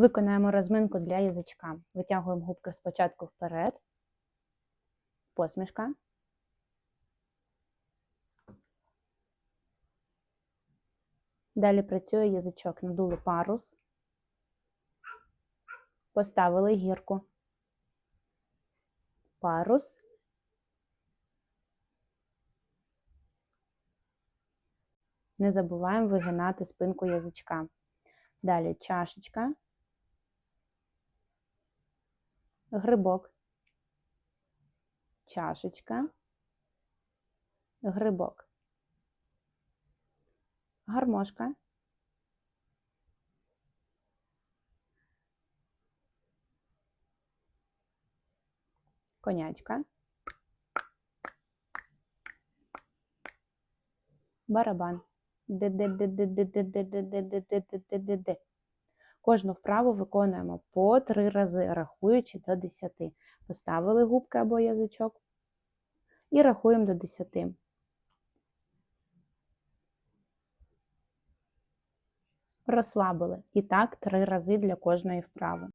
Виконаємо розминку для язичка. Витягуємо губки спочатку вперед. Посмішка. Далі працює язичок. Надули парус. Поставили гірку. Парус. Не забуваємо вигинати спинку язичка. Далі чашечка. Грибок. Чашечка. Грибок. Гармошка. Конячка. Барабан. Кожну вправу виконуємо по три рази, рахуючи до 10. Поставили губки або язичок і рахуємо до 10. Розслабили. І так три рази для кожної вправи.